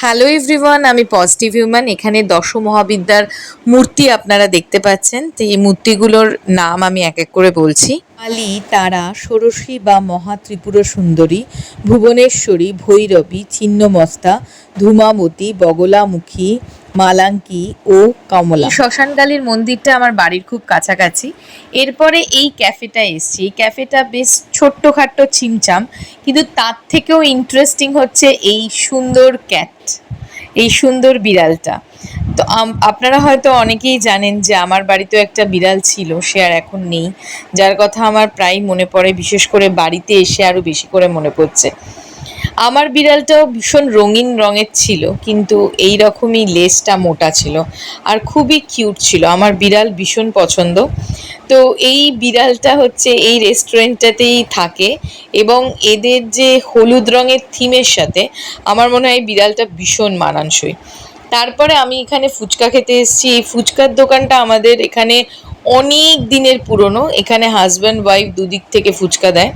Hello everyone আমি positive human এখানে দশ মহাবিদ্যার মূর্তি আপনারা দেখতে পাচ্ছেন। তো এই মূর্তিগুলোর নাম আমি এক এক করে বলছি। কালী তারা, ষোড়শী বা মহা সুন্দরী ভুবনেশ্বরী, ভৈরবী, ছিন্নমস্তা ধূমাবতী বগলামুখী, মালাঙ্কি ও কমলা। শ্মশানকালীর মন্দিরটা আমার বাড়ির খুব কাছাকাছি। এরপরে এই ক্যাফেটা এসছি। এই ক্যাফেটা বেশ ছোট্টখাট্ট ছিমছাম, কিন্তু তার থেকেও ইন্টারেস্টিং হচ্ছে এই সুন্দর ক্যাট এই সুন্দর বিড়ালটা। তো আপনারা হয়তো অনেকেই জানেন যে আমার বাড়িতেও একটা বিড়াল ছিল, সে আর এখন নেই। যার কথা আমার প্রায় মনে পড়ে, বিশেষ করে বাড়িতে এসে আরও বেশি করে মনে পড়ছে। আমার বিড়ালটাও ভীষণ রঙিন রঙের ছিল, কিন্তু এই রকমই লেজটা মোটা ছিল আর খুবই কিউট ছিল। আমার বিড়াল ভীষণ পছন্দ। তো এই বিড়ালটা হচ্ছে, এই রেস্টুরেন্টটাতেই থাকে এবং এদের যে হলুদ রঙের থিমের সাথে, আমার মনে হয় বিড়ালটা ভীষণ মানানসই। তারপরে আমি এখানে ফুচকা খেতে এসেছি। এই ফুচকার দোকানটা আমাদের এখানে অনেক দিনের পুরনো। এখানে হাজব্যান্ড ওয়াইফ দুদিক থেকে ফুচকা দেয়।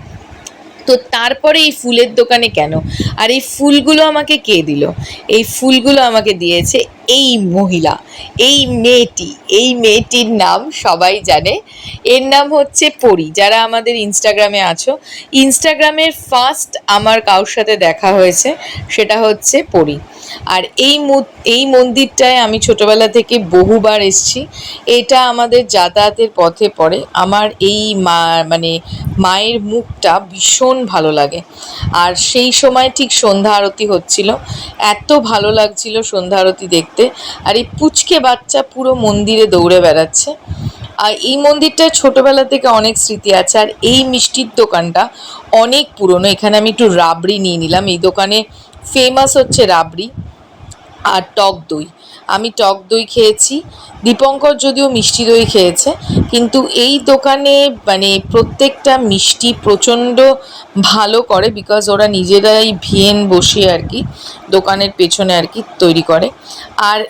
তো তারপরে এই ফুলের দোকানে কেন? আর এই ফুলগুলো আমাকে কে দিল? এই ফুলগুলো আমাকে দিয়েছে এই মহিলা। এই মেয়েটি, এই মেয়েটির নাম সবাই জানে। এর নাম হচ্ছে পরি। যারা আমাদের ইনস্টাগ্রামে আছো ইনস্টাগ্রামের ফার্স্ট আমার কারোর সাথে দেখা হয়েছে, সেটা হচ্ছে পরি। আর এই এই মন্দিরটায় আমি ছোটবেলা থেকে বহুবার এসেছি। এটা আমাদের যাতায়াতের পথে পড়ে। আমার এই মা মানে মায়ের মুখটা ভীষণ ভালো লাগে। আর সেই সময় ঠিক সন্ধ্যা আরতি হচ্ছিল। এত ভালো লাগছিল সন্ধ্যা আরতি দেখতে। আর এই পুচকে বাচ্চা পুরো মন্দিরে দৌড়ে বেড়াচ্ছে। আর এই মন্দিরটা ছোটবেলা থেকে অনেক স্মৃতি আছে। আর এই মিষ্টির দোকানটা অনেক পুরনো। এখানে আমি একটু রাবড়ি নিয়ে নিলাম। এই দোকানে ফেমাস হচ্ছে রাবড়ি। আর টক দই। আমি টক দই খেয়েছি, দীপঙ্কর যদিও মিষ্টি দই খেয়েছে, কিন্তু এই দোকানে মানে প্রত্যেকটা মিষ্টি প্রচণ্ড ভালো করে বিকজ ওরা নিজেরাই ভিয়েন বসে আর কি, দোকানের পেছনে আর কি তৈরি করে। আর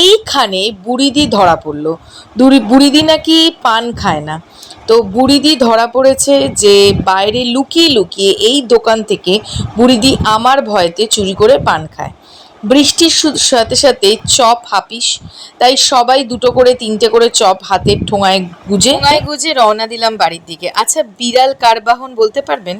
এইখানে বুড়িদি ধরা পড়ল। বুড়িদি নাকি পান খায় না। তো বুড়িদি ধরা পড়েছে যে বাইরে লুকিয়ে লুকিয়ে এই দোকান থেকে বুড়িদি আমার ভয়তে চুরি করে পান খায়। বৃষ্টির সাথে সাথে চপ হাপিস। তাই সবাই দুটো করে, তিনটে করে চপ হাতের ঠোঙায় গুজে। ঠোঙায় গুজে রওনা দিলাম বাড়ির দিকে। আচ্ছা বিড়াল কারবাহন বলতে পারবেন?